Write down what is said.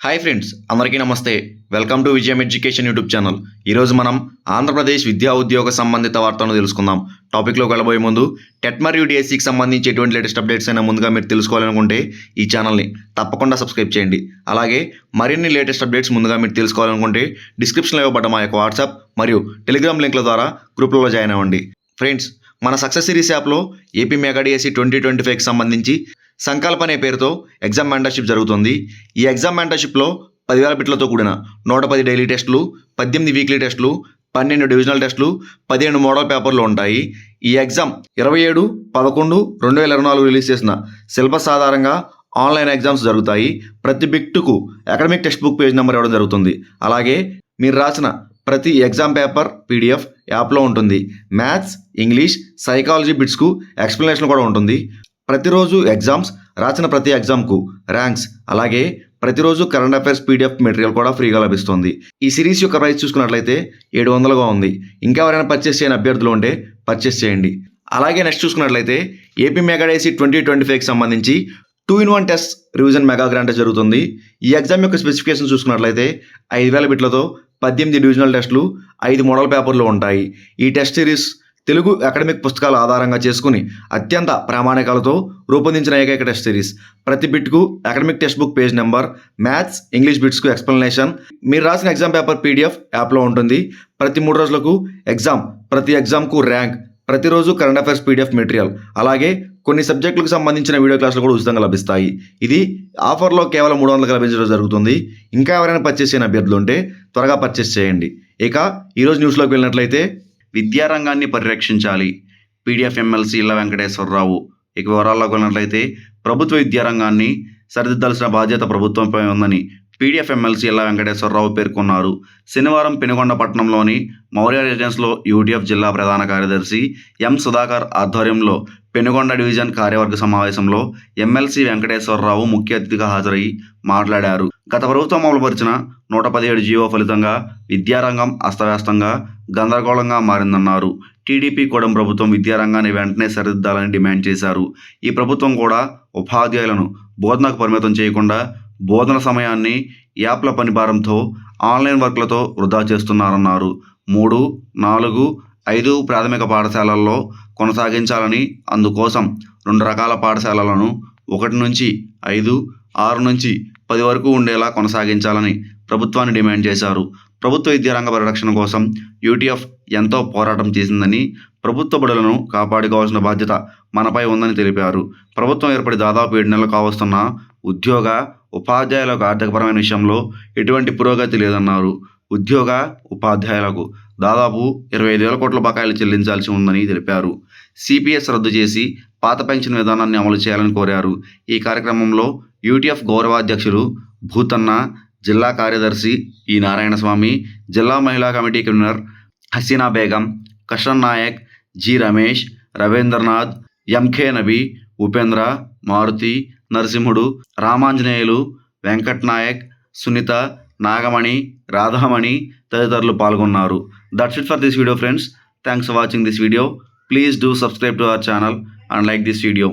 Hi friends అందరికీ నమస్తే. Welcome to Vijayam education YouTube channel ఈరోజు మనం ఆంధ్రప్రదేశ్ విద్యా ఉద్యోగ సంబంధిత వార్తలను తెలుసుకుందాం. టాపిక్లోకి వెళ్ళబోయే ముందు టెట్ మరియు డిఎస్సికి సంబంధించి ఎటువంటి లేటెస్ట్ అప్డేట్స్ అయినా ముందుగా మీరు తెలుసుకోవాలనుకుంటే ఈ ఛానల్ని తప్పకుండా సబ్స్క్రైబ్ చేయండి. అలాగే మరిన్ని లేటెస్ట్ అప్డేట్స్ ముందుగా మీరు తెలుసుకోవాలనుకుంటే డిస్క్రిప్షన్లో ఇవ్వబడ్డ మా యొక్క వాట్సాప్ మరియు టెలిగ్రామ్ లింక్ల ద్వారా గ్రూప్లలో జాయిన్ అవ్వండి. ఫ్రెండ్స్ మన సక్సెస్ సిరీస్ యాప్లో AP mega DSC twenty twenty ఫైవ్కి సంబంధించి సంకల్ప అనే పేరుతో ఎగ్జామ్ మెంటర్షిప్ జరుగుతుంది. ఈ ఎగ్జామ్ మెంటర్షిప్లో పదివేల బిట్లతో కూడిన నూట పది డైలీ టెస్టులు పద్దెనిమిది వీక్లీ టెస్టులు పన్నెండు డివిజనల్ టెస్టులు పదిహేను మోడల్ పేపర్లు ఉంటాయి. ఈ ఎగ్జామ్ ఇరవై ఏడు పదకొండు రెండు వేల ఇరవై నాలుగు రిలీజ్ చేసిన సిలబస్ ఆధారంగా ఆన్లైన్ ఎగ్జామ్స్ జరుగుతాయి. ప్రతి బిట్టుకు academic text book page number ఇవ్వడం జరుగుతుంది. అలాగే మీరు రాసిన ప్రతి ఎగ్జామ్ పేపర్ పీడిఎఫ్ యాప్లో ఉంటుంది. మ్యాథ్స్ ఇంగ్లీష్ సైకాలజీ బిట్స్కు ఎక్స్ప్లెనేషన్ కూడా ఉంటుంది. ప్రతిరోజు ఎగ్జామ్స్ రాసిన ప్రతి ఎగ్జామ్కు ర్యాంక్స్ అలాగే ప్రతిరోజు కరెంట్ అఫైర్స్ పీడిఎఫ్ మెటీరియల్ కూడా ఫ్రీగా లభిస్తుంది. ఈ సిరీస్ యొక్క ప్రైస్ చూసుకున్నట్లయితే ఏడు వందలుగా ఉంది. ఇంకా ఎవరైనా పర్చేస్ చేయని అభ్యర్థులు ఉంటే పర్చేస్ చేయండి. అలాగే నెక్స్ట్ చూసుకున్నట్లయితే ఏపీ మెగాడేసీ ట్వంటీ ట్వంటీ ఫైవ్కి సంబంధించి two in one test revision mega grant జరుగుతుంది. ఈ ఎగ్జామ్ యొక్క స్పెసిఫికేషన్ చూసుకున్నట్లయితే ఐదు వేల బిట్లతో పద్దెనిమిది డివిజనల్ టెస్టులు ఐదు మోడల్ పేపర్లు ఉంటాయి. ఈ టెస్ట్ సిరీస్ తెలుగు అకాడమిక్ పుస్తకాల ఆధారంగా చేసుకుని అత్యంత ప్రామాణికాలతో రూపొందించిన ఏకైక టెస్ట్ సిరీస్. ప్రతి బిట్కు academic text book page number maths English బిట్స్కు explanation. మీరు రాసిన ఎగ్జామ్ పేపర్ పీడిఎఫ్ యాప్లో ఉంటుంది. ప్రతి మూడు రోజులకు ఎగ్జామ్ ప్రతి ఎగ్జామ్కు ర్యాంక్ ప్రతిరోజు కరెంట్ అఫైర్స్ పీడిఎఫ్ మెటీరియల్. అలాగే కొన్ని సబ్జెక్టులకు సంబంధించిన వీడియో క్లాసులు కూడా ఉచితంగా లభిస్తాయి. ఇది ఆఫర్లో కేవలం మూడు వందలకు లభించడం జరుగుతుంది. ఇంకా ఎవరైనా పర్చేస్ చేయని అభ్యర్థులు ఉంటే త్వరగా పర్చేస్ చేయండి. ఇక ఈరోజు న్యూస్లోకి వెళ్ళినట్లయితే విద్యారంగాన్ని పరిరక్షించాలి. పీడిఎఫ్ ఎమ్మెల్సీ ఇళ్ళ వెంకటేశ్వరరావు. ఇక వివరాల్లోకి వెళ్ళినట్లయితే ప్రభుత్వ విద్యారంగాన్ని సరిదిద్దాల్సిన బాధ్యత ప్రభుత్వంపై ఉందని పీడిఎఫ్ ఎమ్మెల్సీ ఇళ్ళ వెంకటేశ్వరరావు పేర్కొన్నారు. శనివారం పెనుగొండ పట్టణంలోని మౌర్య రెసిడెన్స్లో యూటీఎఫ్ జిల్లా ప్రధాన కార్యదర్శి ఎం సుధాకర్ ఆధ్వర్యంలో పెనుగొండ డివిజన్ కార్యవర్గ సమావేశంలో ఎమ్మెల్సీ వెంకటేశ్వరరావు ముఖ్య అతిథిగా హాజరై మాట్లాడారు. గత ప్రభుత్వం అమలుపరిచిన నూట పదిహేడు జీవో ఫలితంగా విద్యారంగం అస్తవ్యస్తంగా గందరగోళంగా మారిందన్నారు. టీడీపీ కూడం ప్రభుత్వం విద్యారంగాన్ని వెంటనే సరిదిద్దాలని డిమాండ్ చేశారు. ఈ ప్రభుత్వం కూడా ఉపాధ్యాయులను బోధనకు పరిమితం చేయకుండా బోధన సమయాన్ని యాప్ల పనిభారంతో ఆన్లైన్ వర్క్లతో వృధా చేస్తున్నారన్నారు. మూడు నాలుగు ఐదు ప్రాథమిక పాఠశాలల్లో కొనసాగించాలని అందుకోసం రెండు రకాల పాఠశాలలను ఒకటి నుంచి ఐదు ఆరు నుంచి పది వరకు ఉండేలా కొనసాగించాలని ప్రభుత్వాన్ని డిమాండ్ చేశారు. ప్రభుత్వ విద్యారంగ పరిరక్షణ కోసం యూటీఎఫ్ ఎంతో పోరాటం చేసిందని ప్రభుత్వ బడులను కాపాడుకోవాల్సిన బాధ్యత మనపై ఉందని తెలిపారు. ప్రభుత్వం ఏర్పడి దాదాపు ఏడు నెలలు కావస్తున్న ఉద్యోగ ఉపాధ్యాయులకు ఆర్థికపరమైన విషయంలో ఎటువంటి పురోగతి లేదన్నారు. ఉద్యోగ ఉపాధ్యాయులకు దాదాపు ఇరవై ఐదు వేల కోట్ల బకాయిలు చెల్లించాల్సి ఉందని తెలిపారు. సిపిఎస్ రద్దు చేసి పాత పెన్షన్ విధానాన్ని అమలు చేయాలని కోరారు. ఈ కార్యక్రమంలో యూటీఎఫ్ గౌరవాధ్యక్షులు భూతన్న జిల్లా కార్యదర్శి ఈ నారాయణస్వామి జిల్లా మహిళా committee convener Haseena Begum Kashan Nayak G Ramesh Ravindranath MK Nabi Upendra Maruthi Narasimhudu Ramanjaneyulu Venkat Nayak Sunitha Nagamani Radhamani తదితరులు పాల్గొన్నారు. That's it for this video friends thanks for watching this video please do subscribe to our channel and like this video